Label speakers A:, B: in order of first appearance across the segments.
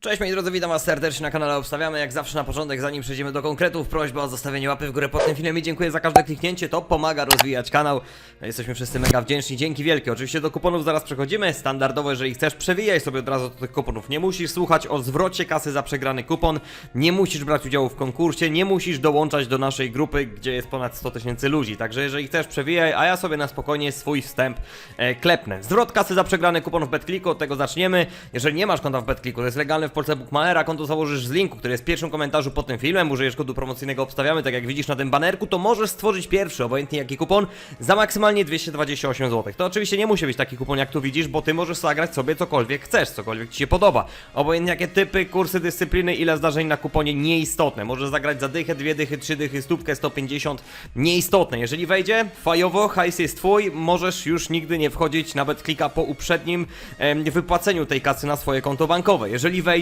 A: Cześć moi drodzy, witam was serdecznie na kanale Obstawiamy. Jak zawsze na początek, zanim przejdziemy do konkretów, prośba o zostawienie łapy w górę pod tym filmem i dziękuję za każde kliknięcie, to pomaga rozwijać kanał. Jesteśmy wszyscy mega wdzięczni, dzięki wielkie. Oczywiście do kuponów zaraz przechodzimy. Standardowo, jeżeli chcesz, przewijaj sobie od razu do tych kuponów. Nie musisz słuchać o zwrocie kasy za przegrany kupon, nie musisz brać udziału w konkursie, nie musisz dołączać do naszej grupy, gdzie jest ponad 100 tysięcy ludzi. Także jeżeli chcesz, przewijaj, a ja sobie na spokojnie swój wstęp e, klepnę. Zwrot kasy za przegrany kupon w BetClicku, od tego zaczniemy. Jeżeli nie masz konta w BetClicku, to jest legalne w Polsce Bookmachera, konto założysz z linku, który jest w pierwszym komentarzu pod tym filmem, użyjesz kodu promocyjnego obstawiamy, tak jak widzisz na tym banerku, to możesz stworzyć pierwszy, obojętnie jaki kupon, za maksymalnie 228 zł. To oczywiście nie musi być taki kupon jak tu widzisz, bo ty możesz zagrać sobie cokolwiek chcesz, cokolwiek ci się podoba. Obojętnie jakie typy, kursy, dyscypliny, ile zdarzeń na kuponie, nieistotne. Możesz zagrać za dychę, dwie dychy, trzy dychy, stówkę, 150, nieistotne. Jeżeli wejdzie, fajowo, hajs jest twój, możesz już nigdy nie wchodzić na BetClicka po uprzednim em, wypłaceniu tej kasy na swoje konto bankowe. Jeżeli wejdzie,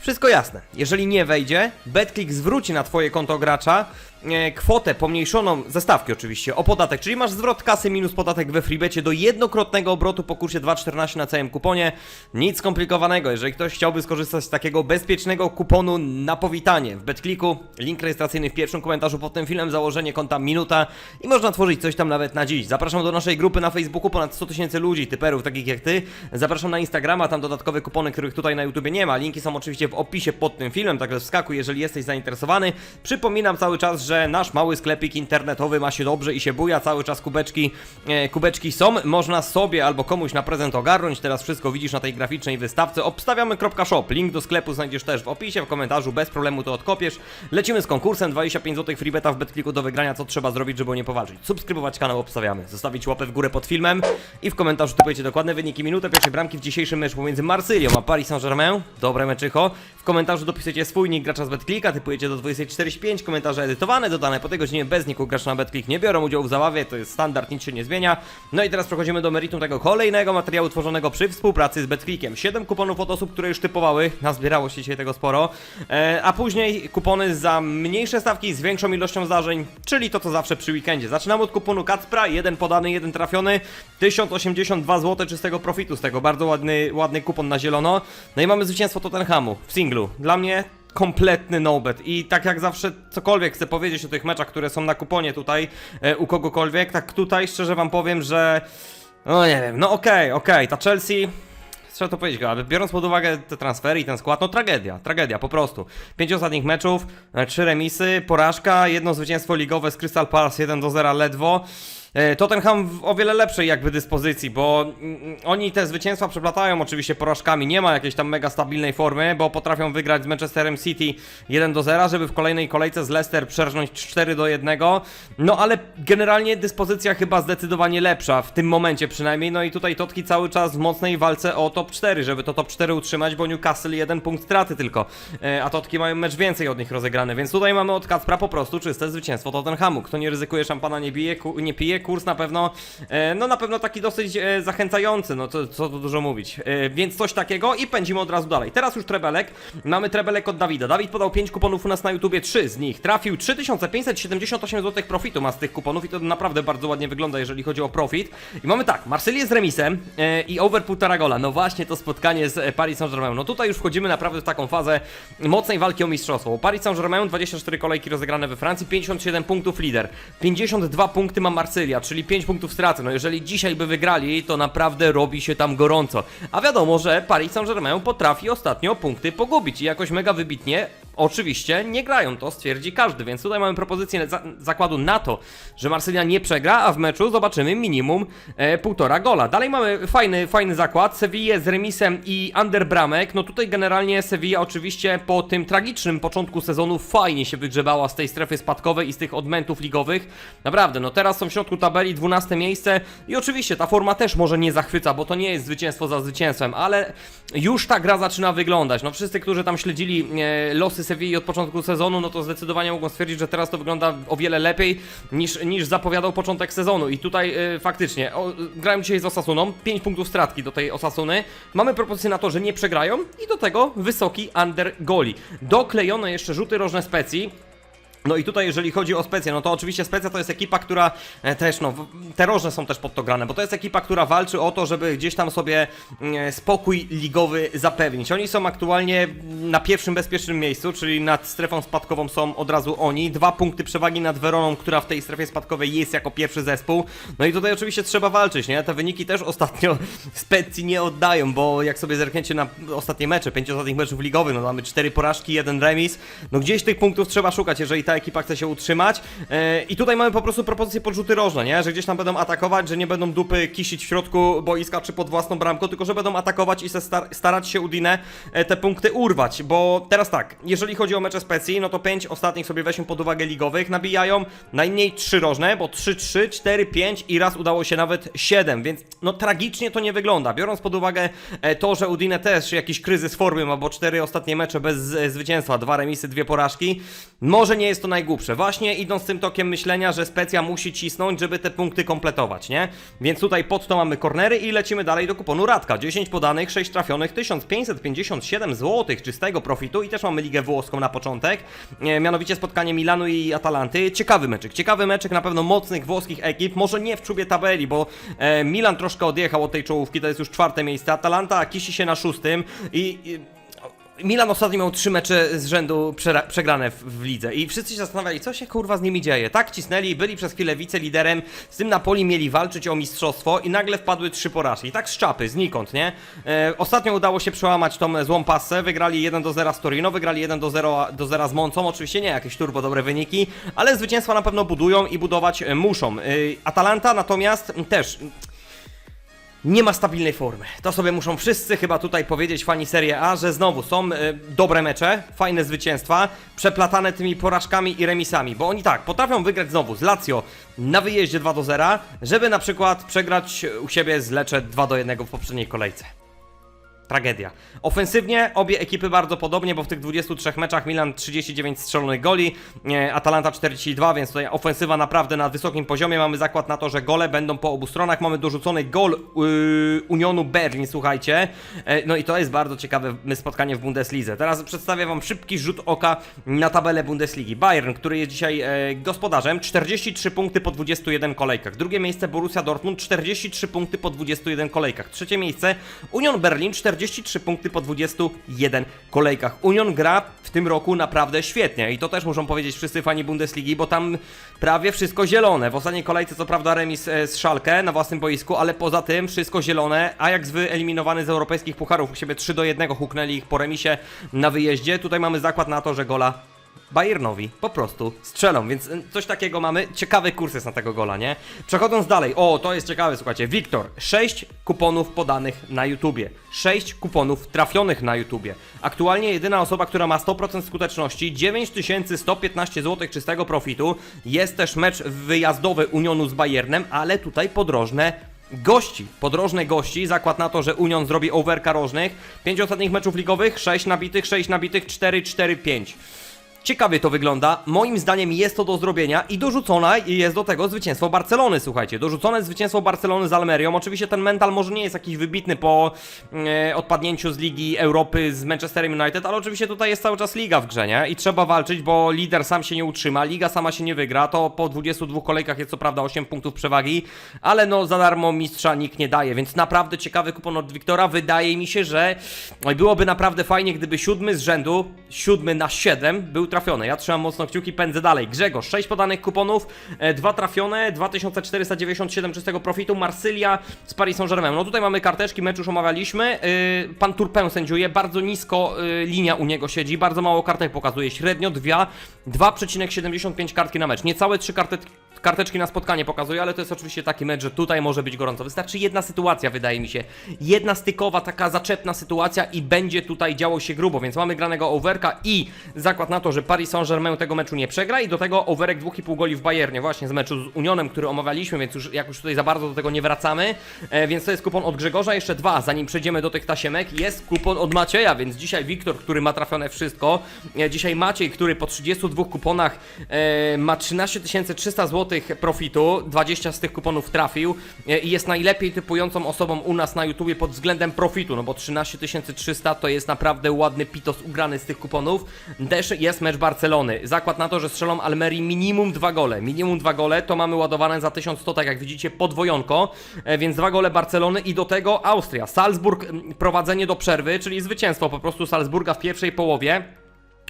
A: wszystko jasne. Jeżeli nie wejdzie, BetClick zwróci na twoje konto gracza e, kwotę pomniejszoną, ze stawki oczywiście, o podatek, czyli masz zwrot kasy minus podatek we freebecie do jednokrotnego obrotu po kursie 2,14 na całym kuponie. Nic skomplikowanego. Jeżeli ktoś chciałby skorzystać z takiego bezpiecznego kuponu na powitanie w BetClicku, link rejestracyjny w pierwszym komentarzu pod tym filmem, założenie konta minuta i można tworzyć coś tam nawet na dziś. Zapraszam do naszej grupy na Facebooku, ponad 100 tysięcy ludzi, typerów takich jak ty. Zapraszam na Instagrama, tam dodatkowe kupony, których tutaj na YouTubie nie ma. Linki są oczywiście w opisie pod tym filmem, także wskakuj, jeżeli jesteś zainteresowany. Przypominam cały czas, że nasz mały sklepik internetowy ma się dobrze i się buja, cały czas kubeczki, e, kubeczki są. Można sobie albo komuś na prezent ogarnąć, teraz wszystko widzisz na tej graficznej wystawce. Obstawiamy.shop, link do sklepu znajdziesz też w opisie, w komentarzu, bez problemu to odkopiesz. Lecimy z konkursem, 25 zł free beta w BetClicku do wygrania, co trzeba zrobić, żeby nie powalczyć. Subskrybować kanał Obstawiamy, zostawić łapę w górę pod filmem i w komentarzu typujecie dokładne wyniki, minutę pierwszej bramki w dzisiejszym meczu pomiędzy Marsylią a Paris Saint-Germain. Dobre meczycho. W komentarzu dopisujecie swój nick gracza z BetClicka, typujecie do 24.5, komentarze edytowane, dodane po tej godzinie bez niku gracza na BetClick nie biorą udziału w zabawie, to jest standard, nic się nie zmienia. No i teraz przechodzimy do meritum tego kolejnego materiału tworzonego przy współpracy z BetClickiem. 7 kuponów od osób, które już typowały, nazbierało się dzisiaj tego sporo, e, a później kupony za mniejsze stawki z większą ilością zdarzeń, czyli to co zawsze przy weekendzie. Zaczynamy od kuponu Kacpra, jeden podany, jeden trafiony, 1082 zł czystego profitu z tego, bardzo ładny, ładny kupon na zielono. No i mamy zwycięstwo Tottenhamu w singlu. Dla mnie kompletny nobet i tak jak zawsze cokolwiek chcę powiedzieć o tych meczach, które są na kuponie tutaj e, u kogokolwiek, tak tutaj szczerze wam powiem, że no nie wiem, no okej, okej, ta Chelsea trzeba to powiedzieć, ale biorąc pod uwagę te transfery i ten skład, no tragedia, tragedia po prostu. Pięć ostatnich meczów, e, trzy remisy, porażka, jedno zwycięstwo ligowe z Crystal Palace 1 do 0 ledwo. E, Tottenham w o wiele lepszej jakby dyspozycji, bo mm, oni te zwycięstwa przeplatają oczywiście porażkami, nie ma jakiejś tam mega stabilnej formy, bo potrafią wygrać z Manchesterem City 1 do 0, żeby w kolejnej kolejce z Leicester przerżnąć 4 do 1. No ale generalnie dyspozycja chyba zdecydowanie lepsza, w tym momencie przynajmniej, no i tutaj Totki cały czas w mocnej walce o top 4, żeby to top 4 utrzymać, bo Newcastle jeden punkt straty tylko, e, a Totki mają mecz więcej od nich rozegrany, więc tutaj mamy od Kacpra po prostu czyste zwycięstwo Tottenhamu. Kto nie ryzykuje szampana nie bije, nie pije, kurs na pewno, e, no na pewno taki dosyć e, zachęcający, no to, co tu dużo mówić. E, więc coś takiego i pędzimy od razu dalej. Teraz już trebelek, mamy trebelek od Dawida. Dawid podał 5 kuponów u nas na YouTubie, 3 z nich trafił 3578 zł profitu ma z tych kuponów i to naprawdę bardzo ładnie wygląda, jeżeli chodzi o profit. I mamy tak, Marsylię z remisem i over 1,5 gola. No właśnie to spotkanie z Paris Saint-Germain. No tutaj już wchodzimy naprawdę w taką fazę mocnej walki o mistrzostwo. Paris Saint-Germain 24 kolejki rozegrane we Francji, 57 punktów lider. 52 punkty ma Marsylia, czyli 5 punktów straty. No jeżeli dzisiaj by wygrali, to naprawdę robi się tam gorąco. A wiadomo, że Paris Saint-Germain potrafi ostatnio punkty pogubić i jakoś mega wybitnie Oczywiście nie grają, to stwierdzi każdy, więc tutaj mamy propozycję za zakładu na to, że Marsylia nie przegra, a w meczu zobaczymy minimum e, półtora gola. Dalej mamy fajny, fajny zakład, Sevilla z remisem i under bramek. No tutaj generalnie Sevilla oczywiście po tym tragicznym początku sezonu fajnie się wygrzebała z tej strefy spadkowej i z tych odmentów ligowych. Naprawdę, no teraz są w środku tabeli 12 miejsce i oczywiście ta forma też może nie zachwyca, bo to nie jest zwycięstwo za zwycięstwem, ale już ta gra zaczyna wyglądać. No wszyscy, którzy tam śledzili e, losy Sewilli od początku sezonu, no to zdecydowanie mogą stwierdzić, że teraz to wygląda o wiele lepiej niż, niż zapowiadał początek sezonu. I tutaj e, faktycznie, o, grałem dzisiaj z Osasuną, 5 punktów stratki do tej Osasuny. Mamy propozycję na to, że nie przegrają i do tego wysoki under goli. Doklejone jeszcze rzuty rożne specji. No i tutaj jeżeli chodzi o Specję, no to oczywiście Specja to jest ekipa, która e, też, no, w- te rożne są też pod to grane, bo to jest ekipa, która walczy o to, żeby gdzieś tam sobie mm, spokój ligowy zapewnić. Oni są aktualnie na pierwszym bezpiecznym miejscu, czyli nad strefą spadkową są od razu oni. Dwa punkty przewagi nad Weroną, która w tej strefie spadkowej jest jako pierwszy zespół. No i tutaj oczywiście trzeba walczyć, nie? Te wyniki też ostatnio Specji nie oddają, bo jak sobie zerkniecie na ostatnie mecze, pięć ostatnich meczów ligowych, no mamy cztery porażki, jeden remis, no gdzieś tych punktów trzeba szukać, jeżeli ta ekipa chce się utrzymać. E, I tutaj mamy po prostu propozycję podrzuty rożne, nie? Że gdzieś tam będą atakować, że nie będą dupy kisić w środku boiska czy pod własną bramką, tylko że będą atakować i se star starać się Udine e, te punkty urwać, bo teraz tak, jeżeli chodzi o mecze Specji, no to pięć ostatnich sobie weźmy pod uwagę ligowych, nabijają najmniej trzy rożne, bo 3-3, 4-5 i raz udało się nawet 7, więc no tragicznie to nie wygląda, biorąc pod uwagę e, to, że Udine też jakiś kryzys formy ma, bo cztery ostatnie mecze bez zwycięstwa, dwa remisy, dwie porażki, może nie to najgłupsze, właśnie idąc tym tokiem myślenia, że Specja musi cisnąć, żeby te punkty kompletować, nie? Więc tutaj pod to mamy kornery i lecimy dalej do kuponu Radka, 10 podanych, 6 trafionych, 1557 zł czystego profitu i też mamy ligę włoską na początek, e, mianowicie spotkanie Milanu i Atalanty, ciekawy meczek, ciekawy meczek na pewno mocnych włoskich ekip, może nie w czubie tabeli, bo e, Milan troszkę odjechał od tej czołówki, to jest już czwarte miejsce, Atalanta kisi się na szóstym i... i Milan ostatnio miał trzy mecze z rzędu przegrane w, w lidze i wszyscy się zastanawiali, co się kurwa z nimi dzieje. Tak cisnęli, byli przez chwilę wiceliderem, z tym Napoli mieli walczyć o mistrzostwo i nagle wpadły trzy porażki. I tak z czapy, znikąd, nie? E, ostatnio udało się przełamać tą złą passę, wygrali 1 do 0 z Torino, wygrali 1 do 0, do 0 z Moncą, oczywiście nie jakieś turbo dobre wyniki, ale zwycięstwa na pewno budują i budować e, muszą. E, Atalanta natomiast też nie ma stabilnej formy. To sobie muszą wszyscy chyba tutaj powiedzieć fani Serie A, że znowu są e, dobre mecze, fajne zwycięstwa, przeplatane tymi porażkami i remisami, bo oni tak, potrafią wygrać znowu z Lazio na wyjeździe 2 do 0, żeby na przykład przegrać u siebie z Lecze 2 do 1 w poprzedniej kolejce. Tragedia. Ofensywnie obie ekipy bardzo podobnie, bo w tych 23 meczach Milan 39 strzelonych goli, e, Atalanta 42, więc tutaj ofensywa naprawdę na wysokim poziomie. Mamy zakład na to, że gole będą po obu stronach. Mamy dorzucony gol yy, Unionu Berlin, słuchajcie. E, no i to jest bardzo ciekawe spotkanie w Bundeslidze. Teraz przedstawię Wam szybki rzut oka na tabelę Bundesligi. Bayern, który jest dzisiaj e, gospodarzem, 43 punkty po 21 kolejkach. Drugie miejsce Borussia Dortmund, 43 punkty po 21 kolejkach. Trzecie miejsce Union Berlin, 43 punkty po 21 kolejkach. Union gra w tym roku naprawdę świetnie i to też muszą powiedzieć wszyscy fani Bundesligi, bo tam prawie wszystko zielone. W ostatniej kolejce co prawda remis e, z Szalkę na własnym boisku, ale poza tym wszystko zielone. Ajax wyeliminowany z europejskich pucharów u siebie 3 do 1 huknęli ich po remisie na wyjeździe. Tutaj mamy zakład na to, że gola Bayernowi po prostu strzelą, więc y, coś takiego mamy. Ciekawy kurs jest na tego gola, nie? Przechodząc dalej, o, to jest ciekawe, słuchajcie. Wiktor, 6 kuponów podanych na YouTubie, 6 kuponów trafionych na YouTubie. Aktualnie jedyna osoba, która ma 100% skuteczności, 9115 zł czystego profitu. Jest też mecz wyjazdowy Unionu z Bayernem, ale tutaj podrożne gości, podrożne gości, zakład na to, że Union zrobi overka rożnych. 5 ostatnich meczów ligowych, 6 nabitych, 6 nabitych, 4, 4, 5. Ciekawie to wygląda. Moim zdaniem jest to do zrobienia i dorzucona jest do tego zwycięstwo Barcelony, słuchajcie. Dorzucone zwycięstwo Barcelony z Almerią. Oczywiście ten mental może nie jest jakiś wybitny po e, odpadnięciu z Ligi Europy z Manchesterem United, ale oczywiście tutaj jest cały czas liga w grze, nie? I trzeba walczyć, bo lider sam się nie utrzyma, liga sama się nie wygra. To po 22 kolejkach jest co prawda 8 punktów przewagi, ale no za darmo mistrza nikt nie daje, więc naprawdę ciekawy kupon od Wiktora. Wydaje mi się, że byłoby naprawdę fajnie, gdyby siódmy z rzędu, siódmy na 7 był trafiony. Ja trzymam mocno kciuki, pędzę dalej. Grzegorz, 6 podanych kuponów, e, dwa trafione, 2497 czystego profitu, Marsylia z Paris Saint-Germain. No tutaj mamy karteczki, mecz już omawialiśmy. Yy, pan Turpę sędziuje, bardzo nisko yy, linia u niego siedzi, bardzo mało kartek pokazuje, średnio 2, 2,75 kartki na mecz. Niecałe 3 karteczki karteczki na spotkanie pokazuje, ale to jest oczywiście taki mecz, że tutaj może być gorąco. Wystarczy jedna sytuacja, wydaje mi się. Jedna stykowa, taka zaczepna sytuacja i będzie tutaj działo się grubo, więc mamy granego overka i zakład na to, że Paris Saint-Germain tego meczu nie przegra i do tego overek 2,5 goli w Bayernie, właśnie z meczu z Unionem, który omawialiśmy, więc już jak już tutaj za bardzo do tego nie wracamy, e, więc to jest kupon od Grzegorza, jeszcze dwa, zanim przejdziemy do tych tasiemek, jest kupon od Macieja, więc dzisiaj Wiktor, który ma trafione wszystko, e, dzisiaj Maciej, który po 32 kuponach e, ma 13 300 zł profitu, 20 z tych kuponów trafił e, i jest najlepiej typującą osobą u nas na YouTubie pod względem profitu, no bo 13 300 to jest naprawdę ładny pitos ugrany z tych kuponów. Też jest mecz
B: mecz Barcelony. Zakład na to, że strzelą Almerii minimum dwa gole. Minimum dwa gole to mamy ładowane za 1100, tak jak widzicie, podwojonko, e, więc dwa gole Barcelony i do tego Austria. Salzburg mm, prowadzenie do przerwy, czyli zwycięstwo po prostu Salzburga w pierwszej połowie.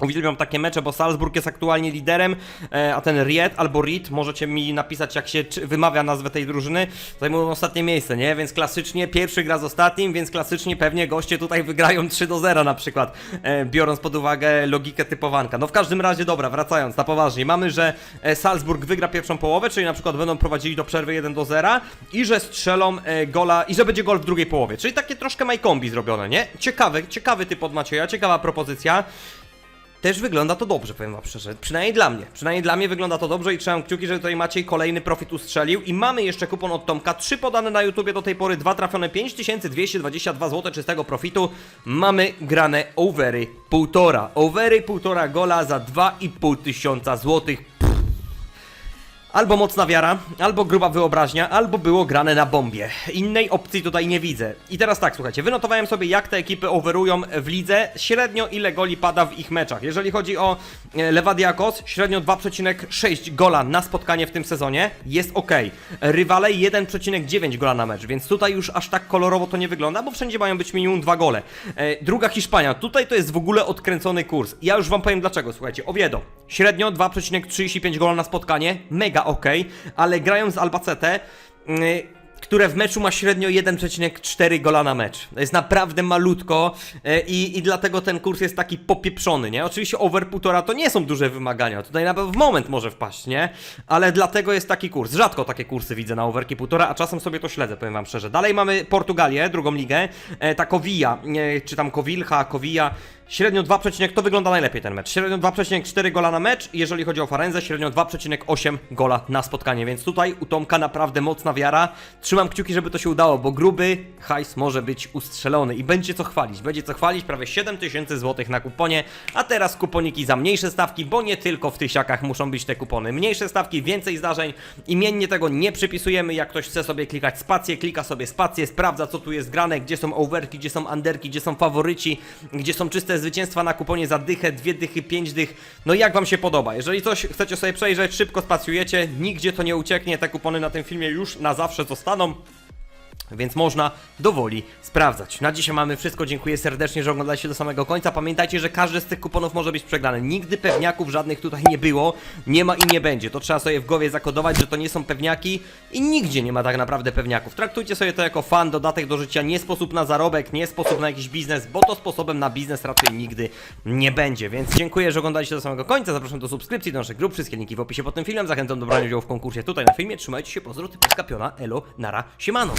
B: Uwielbiam takie mecze, bo Salzburg jest aktualnie liderem, e, a ten Ried albo Ried, możecie mi napisać jak się wymawia nazwę tej drużyny, zajmują ostatnie miejsce, nie? Więc klasycznie pierwszy gra z ostatnim, więc klasycznie pewnie goście tutaj wygrają 3 do 0 na przykład, e, biorąc pod uwagę logikę typowanka. No w każdym razie, dobra, wracając na poważnie, mamy, że e, Salzburg wygra pierwszą połowę, czyli na przykład będą prowadzili do przerwy 1 do 0 i że strzelą gola, i że będzie gol w drugiej połowie, czyli takie troszkę majkombi zrobione, nie? Ciekawy, ciekawy typ od Macieja, ciekawa propozycja. Też wygląda to dobrze, powiem wam szczerze. Przynajmniej dla mnie. Przynajmniej dla mnie wygląda to dobrze i trzymam kciuki, że tutaj Maciej kolejny profit ustrzelił. I mamy jeszcze kupon od Tomka. Trzy podane na YouTubie do tej pory, dwa trafione, 5222 zł czystego profitu. Mamy grane overy półtora. Overy półtora gola za 2,5 tysiąca złotych. Albo mocna wiara, albo gruba wyobraźnia, albo było grane na bombie. Innej opcji tutaj nie widzę. I teraz tak, słuchajcie, wynotowałem sobie jak te ekipy overują w lidze, średnio ile goli pada w ich meczach. Jeżeli chodzi o e, Lewadiakos, średnio 2,6 gola na spotkanie w tym sezonie, jest ok. Rywale 1,9 gola na mecz, więc tutaj już aż tak kolorowo to nie wygląda, bo wszędzie mają być minimum 2 gole. E, druga Hiszpania, tutaj to jest w ogóle odkręcony kurs. Ja już wam powiem dlaczego, słuchajcie, Oviedo, średnio 2,35 gola na spotkanie, mega ok, ale grają z Albacete, yy, które w meczu ma średnio 1,4 gola na mecz. To jest naprawdę malutko yy, i, i dlatego ten kurs jest taki popieprzony, nie? Oczywiście over 1,5 to nie są duże wymagania, tutaj nawet w moment może wpaść, nie? Ale dlatego jest taki kurs. Rzadko takie kursy widzę na overki 1,5, a czasem sobie to śledzę, powiem wam szczerze. Dalej mamy Portugalię, drugą ligę, e, ta Kowija, e, czy tam Kowilcha, Kowija, Średnio 2, to wygląda najlepiej ten mecz. Średnio 2,4 gola na mecz, jeżeli chodzi o Farenzę, średnio 2,8 gola na spotkanie, więc tutaj u Tomka naprawdę mocna wiara. Trzymam kciuki, żeby to się udało, bo gruby hajs może być ustrzelony i będzie co chwalić. Będzie co chwalić, prawie 7000 zł na kuponie, a teraz kuponiki za mniejsze stawki, bo nie tylko w tysiakach muszą być te kupony. Mniejsze stawki, więcej zdarzeń, imiennie tego nie przypisujemy, jak ktoś chce sobie klikać spację, klika sobie spację, sprawdza co tu jest grane, gdzie są overki, gdzie są underki, gdzie są faworyci, gdzie są czyste zwycięstwa na kuponie za dychę, dwie dychy, pięć dych. No jak wam się podoba? Jeżeli coś chcecie sobie przejrzeć, szybko spacjujecie, nigdzie to nie ucieknie, te kupony na tym filmie już na zawsze zostaną. Więc można dowoli sprawdzać. Na dzisiaj mamy wszystko. Dziękuję serdecznie, że oglądaliście do samego końca. Pamiętajcie, że każdy z tych kuponów może być przegrany. Nigdy pewniaków żadnych tutaj nie było, nie ma i nie będzie. To trzeba sobie w głowie zakodować, że to nie są pewniaki i nigdzie nie ma tak naprawdę pewniaków. Traktujcie sobie to jako fan, dodatek do życia, nie sposób na zarobek, nie sposób na jakiś biznes, bo to sposobem na biznes raczej nigdy nie będzie. Więc dziękuję, że oglądaliście do samego końca. Zapraszam do subskrypcji do naszych grup. Wszystkie linki w opisie pod tym filmem. Zachęcam do brania udziału w konkursie tutaj na filmie. Trzymajcie się, pozdro, typu skapiona, elo, nara, siemano.